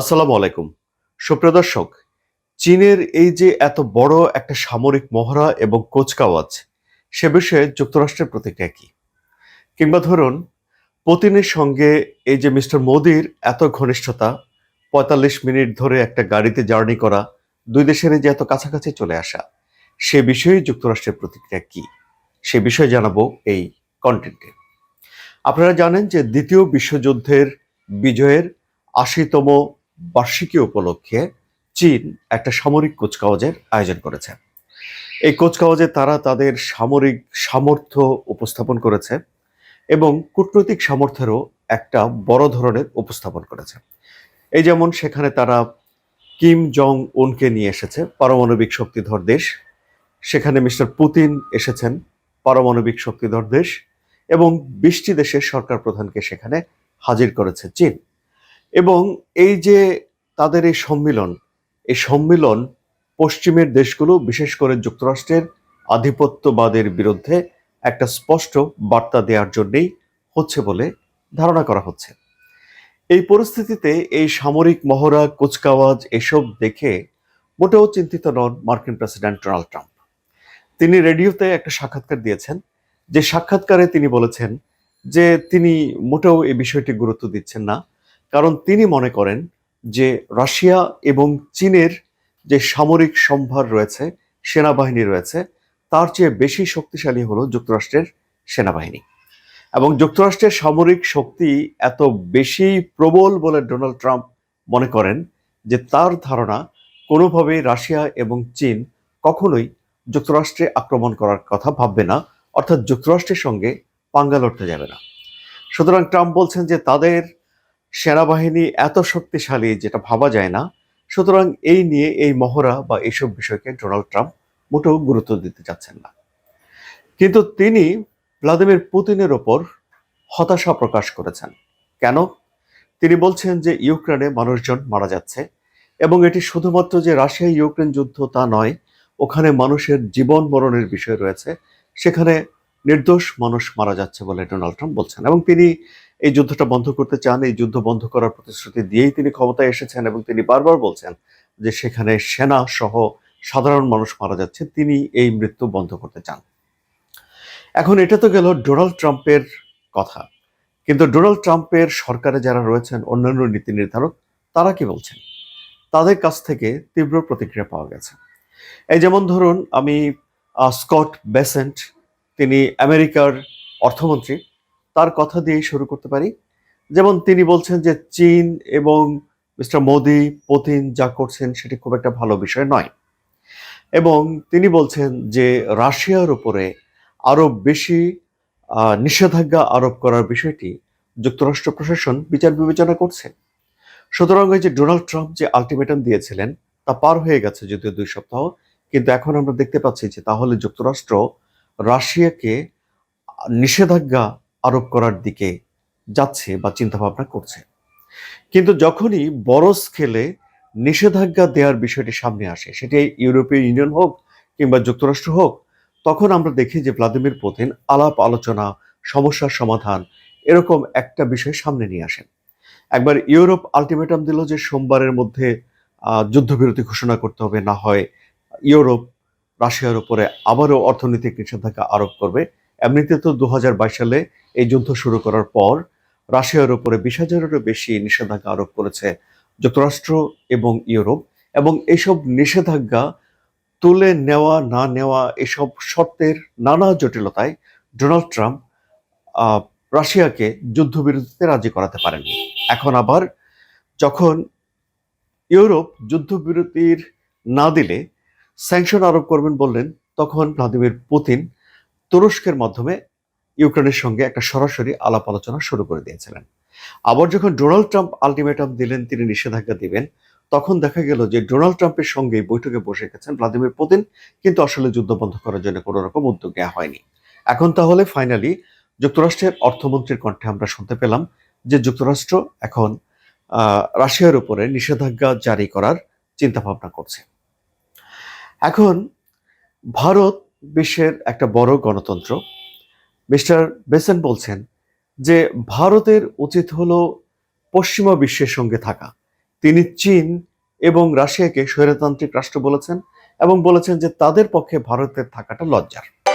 আসসালামু আলাইকুম। সুপ্রিয় দর্শক, চীনের এই যে এত বড় একটা সামরিক মহড়া এবং কোচকাওয়াজ সে বিষয়ে যুক্তরাষ্ট্রের প্রতিক্রিয়া কি? কিংবা ধরুন, পুতিনের সঙ্গে এই যে মিস্টার মোদির এত ঘনিষ্ঠতা, পঁয়তাল্লিশ মিনিট ধরে একটা গাড়িতে জার্নি করা, দুই দেশের যে এত কাছাকাছি চলে আসা, সে বিষয়ে যুক্তরাষ্ট্রের প্রতিক্রিয়া কি? সে বিষয়ে জানাব এই কন্টেন্টে। আপনারা জানেন যে দ্বিতীয় বিশ্বযুদ্ধের বিজয়ের আশিতম বার্ষিকী উপলক্ষে চীন একটা সামরিক কুচকাওয়াজের আয়োজন করেছে। এই কুচকাওয়াজে তারা তাদের সামরিক সামর্থ্য উপস্থাপন করেছে এবং কূটনৈতিক সামর্থ্যেরও একটা বড় ধরনের উপস্থাপন করেছে। এই যেমন সেখানে তারা কিম জং উনকে নিয়ে এসেছে, পারমাণবিক শক্তিধর দেশ। সেখানে মিস্টার পুতিন এসেছেন, পারমাণবিক শক্তিধর দেশ। এবং বিশটি দেশের সরকার প্রধানকে সেখানে হাজির করেছে চীন। এবং এই যে তাদের এই সম্মিলন এই সম্মিলন পশ্চিমের দেশগুলো, বিশেষ করে যুক্তরাষ্ট্রের আধিপত্যবাদের বিরুদ্ধে একটা স্পষ্ট বার্তা দেওয়ার জন্যেই হচ্ছে বলে ধারণা করা হচ্ছে। এই পরিস্থিতিতে এই সামরিক মহড়া, কুচকাওয়াজ এসব দেখে মোটেও চিন্তিত নন মার্কিন প্রেসিডেন্ট ডোনাল্ড ট্রাম্প। তিনি রেডিওতে একটা সাক্ষাৎকার দিয়েছেন, যে সাক্ষাৎকারে তিনি বলেছেন যে তিনি মোটেও এই বিষয়টি গুরুত্ব দিচ্ছেন না। কারণ তিনি মনে করেন যে রাশিয়া এবং চীনের যে সামরিক সম্ভার রয়েছে, সেনাবাহিনী রয়েছে, তার চেয়ে বেশি শক্তিশালী হলো যুক্তরাষ্ট্রের সেনাবাহিনী। এবং যুক্তরাষ্ট্রের সামরিক শক্তি এত বেশি প্রবল বলে ডোনাল্ড ট্রাম্প মনে করেন যে তার ধারণা কোনোভাবেই রাশিয়া এবং চীন কখনোই যুক্তরাষ্ট্রে আক্রমণ করার কথা ভাববে না, অর্থাৎ যুক্তরাষ্ট্রের সঙ্গে পাঙ্গা লড়তে যাবে না। সুতরাং ট্রাম্প বলছেন যে তাদের সেনাবাহিনী এত শক্তিশালী যেটা ভাবা যায় না, সুতরাং এই নিয়ে এই মহড়া বা এইসব বিষয়কে ডোনাল্ড ট্রাম্প মোটেও গুরুত্ব দিতে চাচ্ছেন না। কিন্তু তিনি ভ্লাদিমির পুতিনের ওপর হতাশা প্রকাশ করেছেন। কেন? তিনি বলছেন যে ইউক্রেনে মানুষজন মারা যাচ্ছে এবং এটি শুধুমাত্র যে রাশিয়া ইউক্রেন যুদ্ধ তা নয়, ওখানে মানুষের জীবন মরণের বিষয় রয়েছে, সেখানে নির্দোষ মানুষ মারা যাচ্ছে বলে ডোনাল্ড ট্রাম্প বলছেন এবং তিনি এই যুদ্ধটা বন্ধ করতে চান, এই যুদ্ধ বন্ধ করার প্রতিশ্রুতি দিয়েই তিনি ক্ষমতায় এসেছেন এবং তিনি বারবার বলছেন যে সেখানে সেনা সহ সাধারণ মানুষ মারা যাচ্ছে, তিনি এই মৃত্যু বন্ধ করতে চান। এখন এটা তো গেল ডোনাল্ড ট্রাম্পের কথা। কিন্তু ডোনাল্ড ট্রাম্পের সরকারে যারা রয়েছেন, অন্যান্য নীতি নির্ধারক, তারা কি বলছেন? তাদের কাছ থেকে তীব্র প্রতিক্রিয়া পাওয়া গেছে। এই যেমন ধরুন, আমি স্কট বেসেন্ট, তিনি আমেরিকার অর্থমন্ত্রী তার কথা দিয়েই শুরু করতে পারি। যেমন তিনি বলছেন যে চীন এবং মিস্টার মোদি, পুতিন যা করছেন সেটি খুব একটা ভালো বিষয় নয়। এবং তিনি বলছেন যে রাশিয়ার উপরে আরও বেশি নিষেধাজ্ঞা আরোপ করার বিষয়টি যুক্তরাষ্ট্র প্রশাসন বিচার বিবেচনা করছে। সুতরাং যে ডোনাল্ড ট্রাম্প যে আলটিমেটাম দিয়েছিলেন, তা পার হয়ে গেছে যদিও দুই সপ্তাহ, কিন্তু এখন আমরা দেখতে পাচ্ছি যে তাহলে যুক্তরাষ্ট্র রাশিয়াকে নিষেধাজ্ঞা আরোপ করার দিকে যাচ্ছে বা চিন্তা ভাবনা করছে। কিন্তু যখনই বড় স্কেলে নিষেধাজ্ঞা দেওয়ার বিষয়টি সামনে আসে, সেটি ইউরোপীয় ইউনিয়ন হোক কিংবা যুক্তরাষ্ট্র হোক, তখন আমরা দেখি যে ভ্লাদিমির পুতিন আলাপ, আলোচনা, সমস্যার সমাধান এরকম একটা বিষয় সামনে নিয়ে আসেন। একবার ইউরোপ আলটিমেটাম দিল যে সোমবারের মধ্যে যুদ্ধবিরতি ঘোষণা করতে হবে, না হয় ইউরোপ, রাশিয়ার উপরে আবারও অর্থনৈতিক নিষেধাজ্ঞা আরোপ করবে। এমনিতে তো দু হাজার বাইশ সালে এই যুদ্ধ শুরু করার পর রাশিয়ার উপরে বিশ হাজারেরও বেশি নিষেধাজ্ঞা আরোপ করেছে যুক্তরাষ্ট্র এবং ইউরোপ এবং এইসব নিষেধাজ্ঞা তুলে নেওয়া, না নেওয়া এসব শর্তের নানা জটিলতায় ডোনাল্ড ট্রাম্প রাশিয়াকে যুদ্ধবিরতিতে রাজি করাতে পারেননি। এখন আবার যখন ইউরোপ যুদ্ধবিরতির না দিলে স্যাংশন আরোপ করবেন বললেন, তখন ভ্লাদিমির পুতিন তুরস্কের মাধ্যমে ইউক্রেনের সঙ্গে একটা সরাসরি আলাপ আলোচনা শুরু করে দিয়েছিলেন। আবার যখন ডোনাল্ড ট্রাম্প আলটিমেটাম দিলেন, তিনি নিষেধাজ্ঞা দিবেন, তখন দেখা গেল যে ডোনাল্ড ট্রাম্পের সঙ্গে বৈঠকে বসে গেছেন ভ্লাদিমির পুতিন, কিন্তু আসলে যুদ্ধ বন্ধ করার জন্য কোনো রকম উদ্যোগ নেওয়া হয়নি। এখন তাহলে ফাইনালি যুক্তরাষ্ট্রের অর্থমন্ত্রীর কণ্ঠে আমরা শুনতে পেলাম যে যুক্তরাষ্ট্র এখন রাশিয়ার উপরে নিষেধাজ্ঞা জারি করার চিন্তা ভাবনা করছে। এখন ভারত বিশ্বের একটা বড় গণতন্ত্র। মিস্টার বেসেন বলছেন যে ভারতের উচিত হলো পশ্চিমা বিশ্বের সঙ্গে থাকা। তিনি চীন এবং রাশিয়াকে স্বৈরতান্ত্রিক রাষ্ট্র বলেছেন এবং বলেছেন যে তাদের পক্ষে ভারতের থাকাটা লজ্জার।